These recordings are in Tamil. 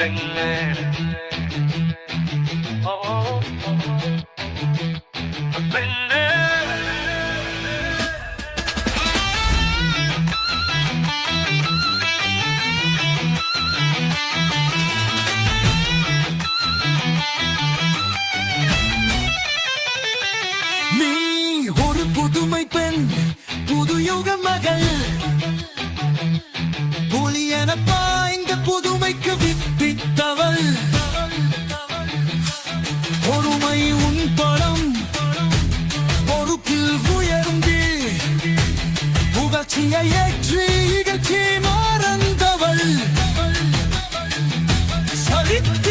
பெண்ணே ஓ பெண்ணே நீ ஒரு புதுமை பெண் புது யுக மகள் புலியன பாய்ந்த புகழ்ச்சியை இகழ்ச்சி மறந்தவள் சரித்து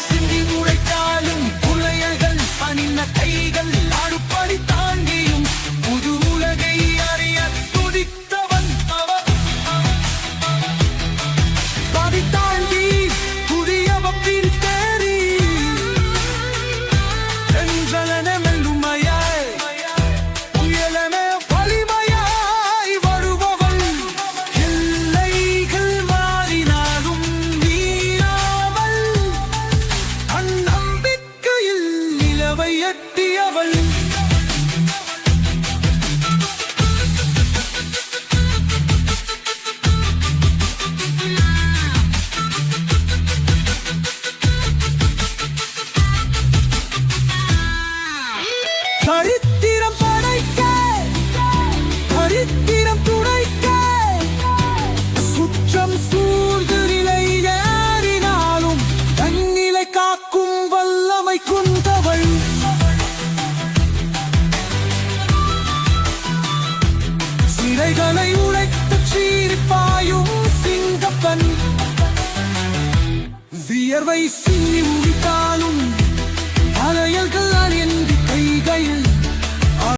சிந்தி உழைத்தாலும் புலையர்கள் அணிந்த கைகள் அடுப்படி சரித்திரம் படைக்க சரித்திரம் துடைக்க. சுற்றம் சூழ்ந்து நிலை ஏறினாலும் தன்னிலை காக்கும் வல்லமை கொண்டவள் சிறைகளை உழைத்து சீரிப்பாயும் சிங்கப்பன். வியர்வை